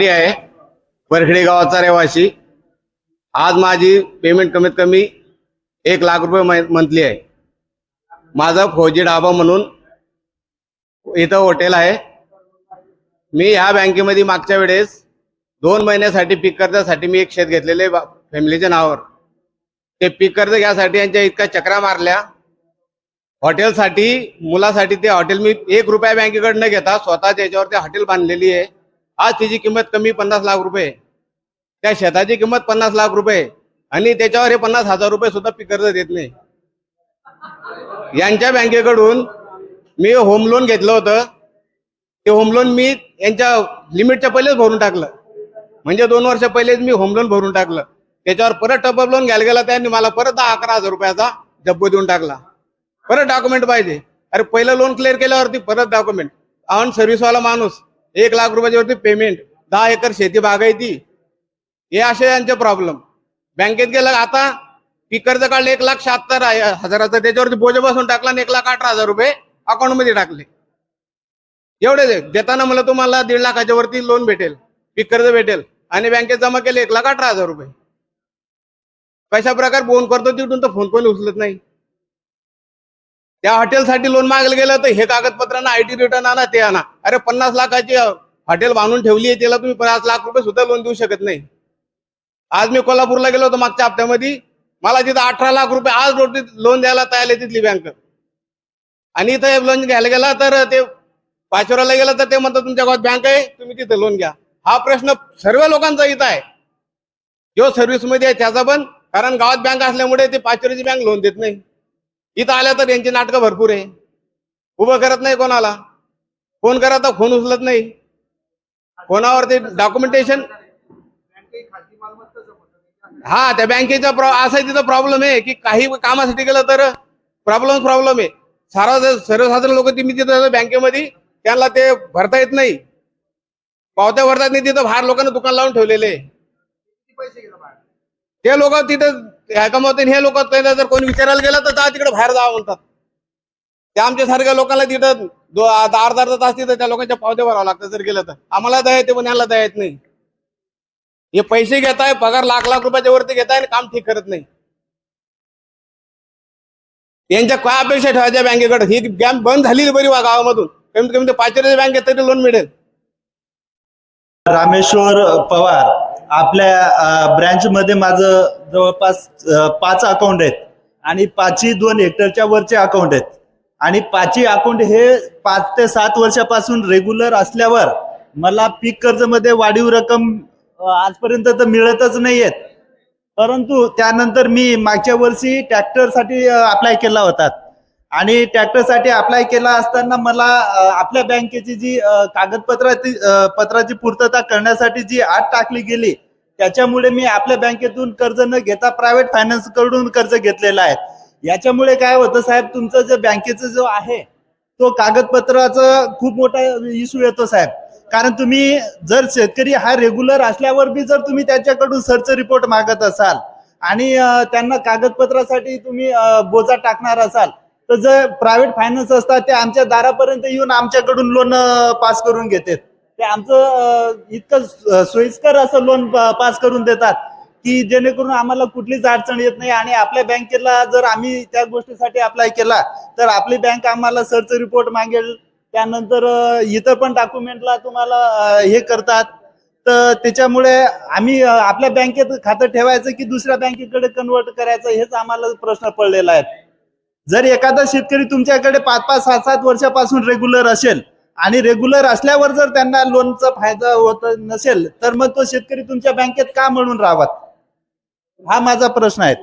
शेतकरी आहे. वरखेडे गावाचा रहिवासी. आज माझी पेमेंट कमीत कमी एक लाख रुपये मंथली आहे. माझा फौजी ढाबा म्हणून इथं हॉटेल आहे. मी ह्या बँकेमध्ये मागच्या वेळेस दोन महिन्यासाठी पीक कर्जासाठी मी एक शेत घेतलेले फॅमिलीच्या नावावर. ते पीक कर्ज घ्यासाठी यांच्या इतका चक्रा मारल्या. हॉटेलसाठी मुलासाठी ते हॉटेल मी एक रुपया बँकेकडनं घेता स्वतः त्याच्यावर ते हॉटेल बांधलेली आहे. आज तिची किंमत कमी पन्नास लाख रुपये. त्या शेताची किंमत पन्नास लाख रुपये. आणि त्याच्यावर हे पन्नास हजार रुपये सुद्धा पीक कर्ज देत नाही. यांच्या बँकेकडून मी होम लोन घेतलं होतं. ते होम लोन मी यांच्या लिमिटच्या पहिलेच भरून टाकलं. म्हणजे दोन वर्ष पहिलेच मी होम लोन भरून टाकलं. त्याच्यावर परत टपअप लोन घ्यायला गेला त्यांनी मला परत दहा अकरा हजार रुपयाचा जब्बो देऊन टाकला. परत डॉक्युमेंट पाहिजे. अरे पहिलं लोन क्लिअर केल्यावरती परत डॉक्युमेंट ऑन सर्व्हिसवाला माणूस एक लाख रुपयाच्या वरती पेमेंट दहा एकर शेती बागायती. हे असे यांचे प्रॉब्लेम बँकेत गेलं आता पीक कर्ज काढलं एक लाख शहात्तर आहे- हजाराचं. त्याच्यावरती बोज बसून टाकला आणि एक लाख अठरा हजार रुपये अकाउंटमध्ये टाकले. एवढे देताना मला तुम्हाला दीड लाखाच्या वरती लोन भेटेल पीक कर्ज भेटेल आणि बँकेत जमा केले एक लाख अठरा हजार रुपये. कशा प्रकार फोन करतो तिथून तर फोन पण उचलत नाही. त्या हॉटेलसाठी लोन मागायला गेलं तर हे कागदपत्र ना आयटी रिटर्न आणा ते आणा. अरे पन्नास लाखाची हॉटेल बांधून ठेवली आहे त्याला तुम्ही पन्नास लाख रुपये सुद्धा लोन देऊ शकत नाही. आज मी कोल्हापूरला गेलो होतो मागच्या हप्त्यामध्ये. मला तिथं अठरा लाख रुपये आज रोटी लोन द्यायला तयार आहे तिथली बँक आणि इथं लोन घ्यायला गेला तर ते पाचोराला गेला तर ते म्हणतात तुमच्या गावात बँक आहे तुम्ही तिथं लोन घ्या. हा प्रश्न सर्व लोकांचा इथं आहे. जो सर्व्हिसमध्ये आहे त्याचा पण कारण गावात बँक असल्यामुळे ते पाचोरीची बँक लोन देत नाही. इथं आल्या तर यांची नाटकं भरपूर आहे. उभं करत नाही कोणाला. फोन करा तर फोन उचलत नाही. फोनावर ते डॉक्युमेंटेशन हा त्या बँकेचा प्रॉ असा तिथं प्रॉब्लेम आहे की काही कामासाठी गेलं तर प्रॉब्लेम प्रॉब्लेम आहे. सारा सर्वसाधारण लोक तुम्ही तिथं बँकेमध्ये त्यांना ते भरता येत नाही. पावत्या भरतात नाही तिथं बाहेर लोकांना दुकान लावून ठेवलेले ते लोक तिथं ह्या कमवते हे लोक? जर कोणी विचारायला गेलं तर जा तिकडे बाहेर जावं म्हणतात त्या आमच्या सारख्या लोकांना तिथं दो- अर्धा अर्धा तास तिथं त्या लोकांच्या पावते भरावं लागतं जर गेलं तर. आम्हाला दया येते पण यांना दया येत नाही. हे पैसे घेताय पगार लाख लाख रुपयाच्या वरती घेताय आणि काम ठीक करत नाही. यांच्या काय अपेक्षा ठेवायच्या बँकेकडे? ही बँक बंद झालेली बरी वा गावामधून. कमीत कमी ते पाचशे बँकेत तरी लोन मिळेल. रामेश्वर पवार आपल्या ब्रँच मध्ये माझं जवळपास पाच अकाउंट आहेत. आणि पाचही दोन हेक्टरच्या वरचे अकाउंट आहेत. आणि पाचही अकाउंट हे पाच ते सात वर्षापासून रेग्युलर असल्यावर मला पीक कर्जमध्ये वाढीव रक्कम आजपर्यंत तर मिळतच नाहीयेत. परंतु त्यानंतर मी मागच्या वर्षी ट्रॅक्टरसाठी अप्लाय केला होता. आणि ट्रॅक्टरसाठी अप्लाय केला असताना मला आपल्या बँकेची जी कागदपत्र कागदपत्राची पत्राची पूर्तता करण्यासाठी जी आत टाकली गेली त्याच्यामुळे मी आपल्या बँकेतून कर्ज न घेता प्रायव्हेट फायनान्सकडून कर्ज घेतलेलं आहे. याच्यामुळे काय होतं साहेब तुमचं जे बँकेचं जो आहे तो कागदपत्राचा खूप मोठा इश्यू येतो साहेब. कारण तुम्ही जर शेतकरी हा रेग्युलर असल्यावर बी जर तुम्ही त्याच्याकडून सर्च रिपोर्ट मागत असाल आणि त्यांना कागदपत्रासाठी तुम्ही बोजा टाकणार असाल तर जे प्रायव्हेट फायनान्स असतात ते आमच्या दारापर्यंत येऊन आमच्याकडून लोन पास करून घेतात. ते आमचं इतकं सोयीस्कर असं लोन पास करून देतात की जेणेकरून आम्हाला कुठलीच अडचण येत नाही आणि आपल्या बँकेला जर आम्ही त्या गोष्टीसाठी अप्लाय केला तर आपली बँक आम्हाला सरच रिपोर्ट मागेल. त्यानंतर इतर पण डॉक्युमेंटला तुम्हाला हे करतात. तर त्याच्यामुळे आम्ही आपल्या बँकेत खातं ठेवायचं की दुसऱ्या बँकेकडे कन्वर्ट करायचं हेच आम्हाला प्रश्न पडलेला आहे. जर एखादा शेतकरी तुमच्याकडे पाच पाच सात सात वर्षापासून रेग्युलर असेल आणि रेग्युलर असल्यावर जर त्यांना लोनचा फायदा होत नसेल तर मग तो शेतकरी तुमच्या बँकेत का म्हणून राहावा हा माझा प्रश्न आहे.